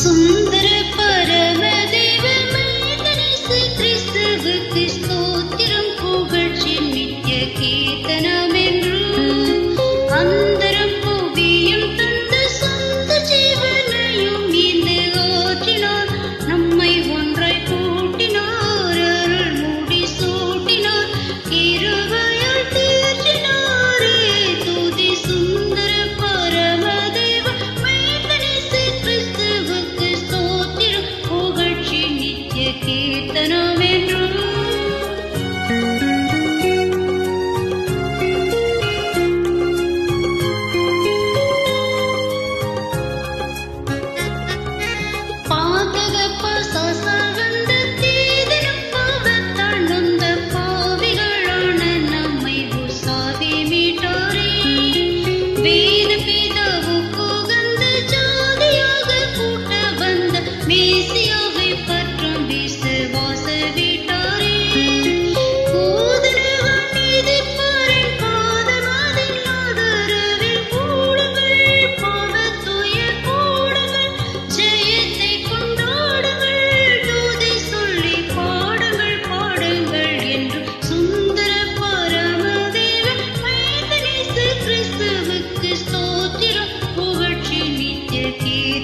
सुन्दर எத்தனோ வென்றும்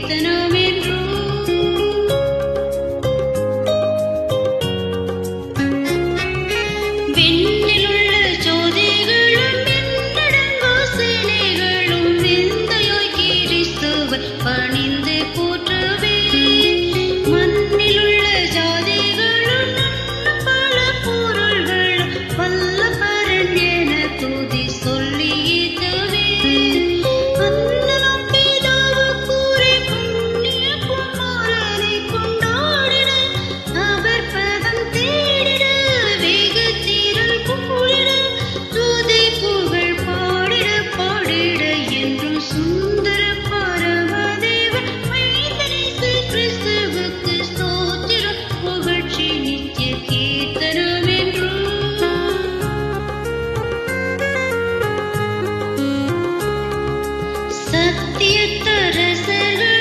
Then சத்திய தரசன